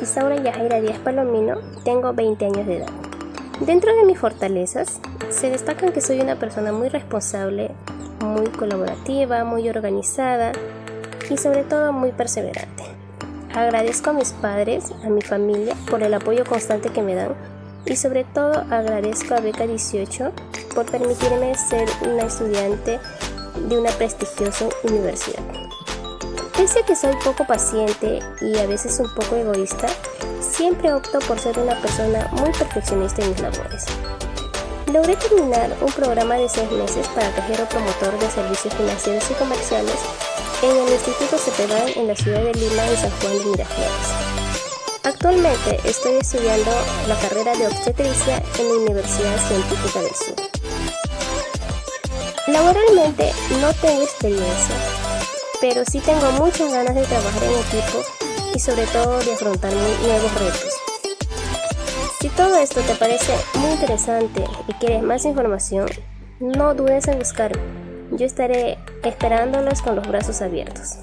Isaura Yajaira Díaz Palomino, tengo 20 años de edad. Dentro de mis fortalezas, se destacan que soy una persona muy responsable, muy colaborativa, muy organizada y sobre todo muy perseverante. Agradezco a mis padres, a mi familia por el apoyo constante que me dan y sobre todo agradezco a Beca 18 por permitirme ser una estudiante de una prestigiosa universidad. Pese a que soy poco paciente y a veces un poco egoísta, siempre opto por ser una persona muy perfeccionista en mis labores. Logré terminar un programa de seis meses para cajero promotor de servicios financieros y comerciales en el Instituto Cepedal en la ciudad de Lima y San Juan de Miraflores. Actualmente estoy estudiando la carrera de obstetricia en la Universidad Científica del Sur. Laboralmente no tengo experiencia, pero sí tengo muchas ganas de trabajar en equipo y sobre todo de afrontar nuevos retos. Si todo esto te parece muy interesante y quieres más información, no dudes en buscarme. Yo estaré esperándolos con los brazos abiertos.